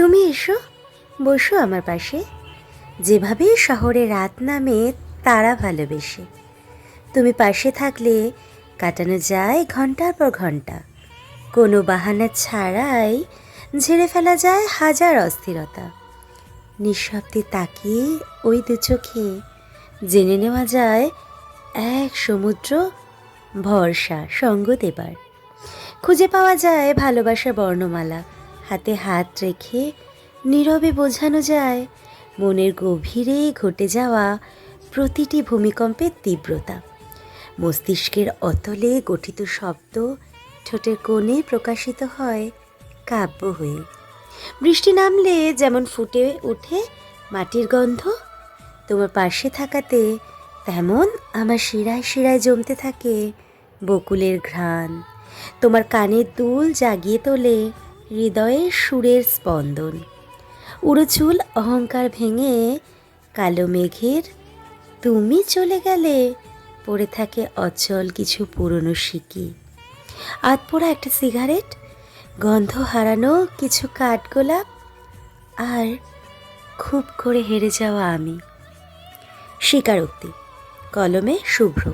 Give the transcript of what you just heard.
তুমি এসো, বসো আমার পাশে। যেভাবে শহরে রাত নামে, তারা ভালোবেসে। তুমি পাশে থাকলে কাটানো যায় ঘণ্টার পর ঘণ্টা। কোনো বাহানা ছাড়াই ঝেড়ে ফেলা যায় হাজার অস্থিরতা। নিঃশব্দে তাকিয়ে ওই দু চোখে জেনে নেওয়া যায়, এক সমুদ্র ভরসা সঙ্গ দেবার। খুঁজে পাওয়া যায় ভালোবাসার বর্ণমালা। হাতে হাত রেখে নীরবে বোঝানো যায়, মনের গভীরে ঘটে যাওয়া প্রতিটি ভূমিকম্পের তীব্রতা। মস্তিষ্কের অতলে গঠিত শব্দ ঠোঁটের কোণে প্রকাশিত হয় কাব্য হয়ে। বৃষ্টি নামলে যেমন ফুটে ওঠে মাটির গন্ধ, তোমার পাশে থাকাতে তেমন আমার শিরায় শিরায় জমতে থাকে বকুলের ঘ্রাণ। তোমার কানের দুল জাগিয়ে তোলে হৃদয়ের সুরের স্পন্দন। উড়ো চুল অহংকার ভেঙে কালো মেঘের, তুমি চলে গেলে? পড়ে থাকে অচল কিছু পুরনো শিকি। আতপোড়া একটা সিগারেট, গন্ধ হারানো কিছু কাঠগোলাপ, আর খুব করে হেরে যাওয়া আমি। স্বীকারোক্তি, কলমে শুভ্র।